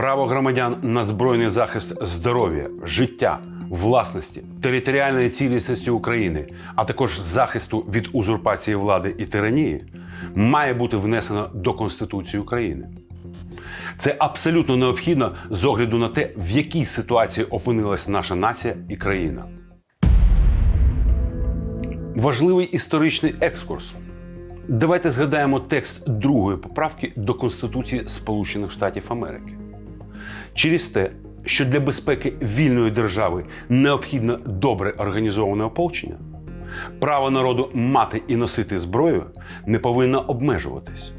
право громадян на збройний захист здоров'я, життя, власності, територіальної цілісності України, а також захисту від узурпації влади і тиранії, має бути внесено до Конституції України. Це абсолютно необхідно з огляду на те, в якій ситуації опинилась наша нація і країна. Важливий історичний екскурс. Давайте згадаємо текст другої поправки до Конституції Сполучених Штатів Америки. Через те, що для безпеки вільної держави необхідно добре організоване ополчення, право народу мати і носити зброю не повинно обмежуватись.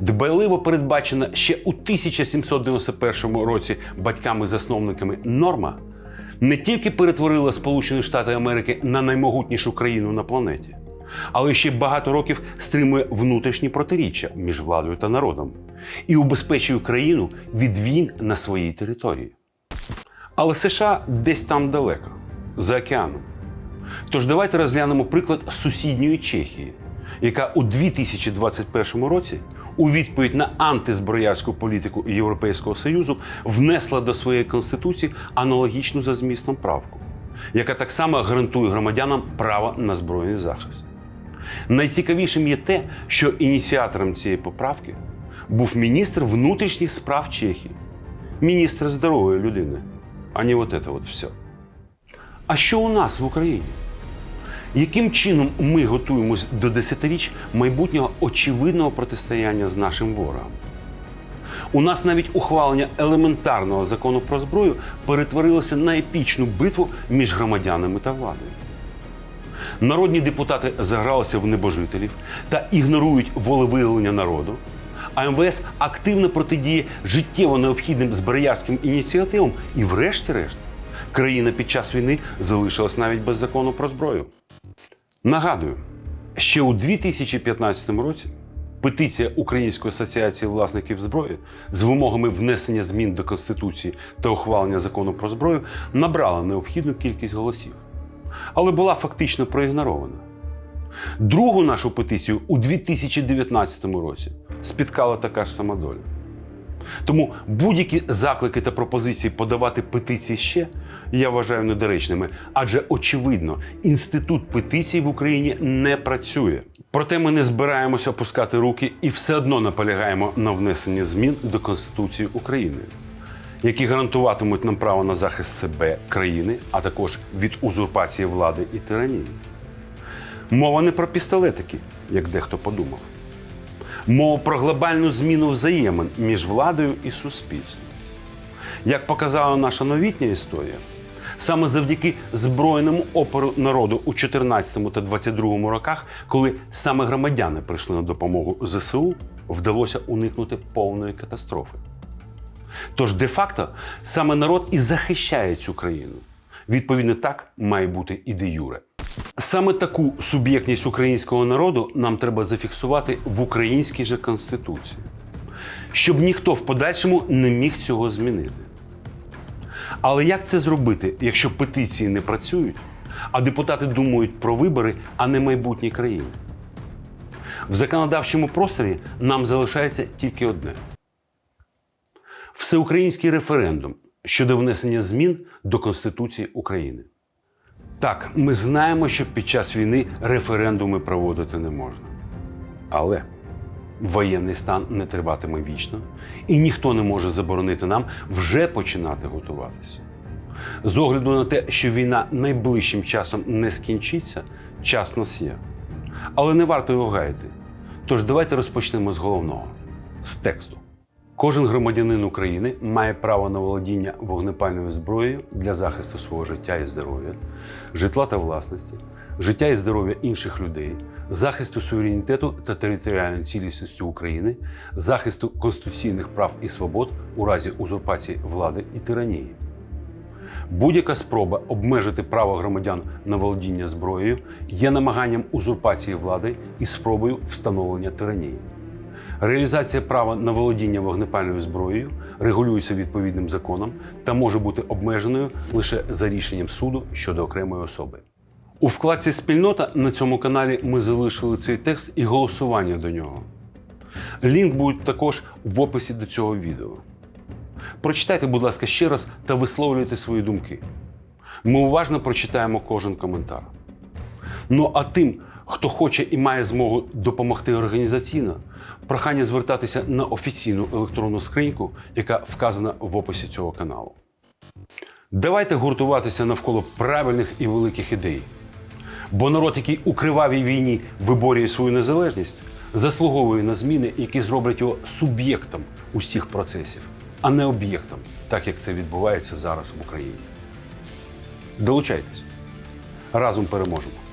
Дбайливо передбачена ще у 1791 році батьками-засновниками норма не тільки перетворила Сполучені Штати Америки на наймогутнішу країну на планеті, але ще багато років стримує внутрішні протиріччя між владою та народом і убезпечує країну від війн на своїй території. Але США десь там далеко, за океаном. Тож давайте розглянемо приклад сусідньої Чехії, яка у 2021 році у відповідь на антизброярську політику Європейського Союзу внесла до своєї конституції аналогічну за змістом правку, яка так само гарантує громадянам право на збройний захист. Найцікавішим є те, що ініціатором цієї поправки був міністр внутрішніх справ Чехії, міністр здорової людини, а не от це от все. А що у нас в Україні? Яким чином ми готуємось до десятиріч майбутнього очевидного протистояння з нашим ворогом? У нас навіть ухвалення елементарного закону про зброю перетворилося на епічну битву між громадянами та владою. Народні депутати загралися в небожителів та ігнорують волевиявлення народу. А МВС активно протидіє життєво необхідним зброярським ініціативам, і, врешті-решт, країна під час війни залишилась навіть без закону про зброю. Нагадую, ще у 2015 році петиція Української асоціації власників зброї з вимогами внесення змін до Конституції та ухвалення закону про зброю набрала необхідну кількість голосів, але була фактично проігнорована. Другу нашу петицію у 2019 році спіткала така ж сама доля. Тому будь-які заклики та пропозиції подавати петиції ще я вважаю недоречними, адже очевидно, інститут петицій в Україні не працює. Проте ми не збираємося опускати руки і все одно наполягаємо на внесенні змін до Конституції України, які гарантуватимуть нам право на захист себе, країни, а також від узурпації влади і тиранії. Мова не про пістолетики, як дехто подумав. Мова про глобальну зміну взаємин між владою і суспільством. Як показала наша новітня історія, саме завдяки збройному опору народу у 14 та 22 роках, коли саме громадяни прийшли на допомогу ЗСУ, вдалося уникнути повної катастрофи. Тож, де-факто, саме народ і захищає цю країну. Відповідно, так має бути і де юре. Саме таку суб'єктність українського народу нам треба зафіксувати в українській же конституції, щоб ніхто в подальшому не міг цього змінити. Але як це зробити, якщо петиції не працюють, а депутати думають про вибори, а не майбутнє країни? В законодавчому просторі нам залишається тільки одне: всеукраїнський референдум щодо внесення змін до Конституції України. Так, ми знаємо, що під час війни референдуми проводити не можна. Але воєнний стан не триватиме вічно, і ніхто не може заборонити нам вже починати готуватися. З огляду на те, що війна найближчим часом не скінчиться, час нас є. Але не варто його гаяти. Тож давайте розпочнемо з головного з тексту. Кожен громадянин України має право на володіння вогнепальною зброєю для захисту свого життя і здоров'я, житла та власності, життя і здоров'я інших людей, захисту суверенітету та територіальної цілісності України, захисту конституційних прав і свобод у разі узурпації влади і тиранії. Будь-яка спроба обмежити право громадян на володіння зброєю є намаганням узурпації влади і спробою встановлення тиранії. Реалізація права на володіння вогнепальною зброєю регулюється відповідним законом та може бути обмеженою лише за рішенням суду щодо окремої особи. У вкладці Спільнота на цьому каналі ми залишили цей текст і голосування до нього. Лінк буде також в описі до цього відео. Прочитайте, будь ласка, ще раз та висловлюйте свої думки. Ми уважно прочитаємо кожен коментар. Ну а тим, хто хоче і має змогу допомогти організаційно, прохання звертатися на офіційну електронну скриньку, яка вказана в описі цього каналу. Давайте гуртуватися навколо правильних і великих ідей. Бо народ, який у кривавій війні виборює свою незалежність, заслуговує на зміни, які зроблять його суб'єктом усіх процесів, а не об'єктом, так як це відбувається зараз в Україні. Долучайтесь. Разом переможемо.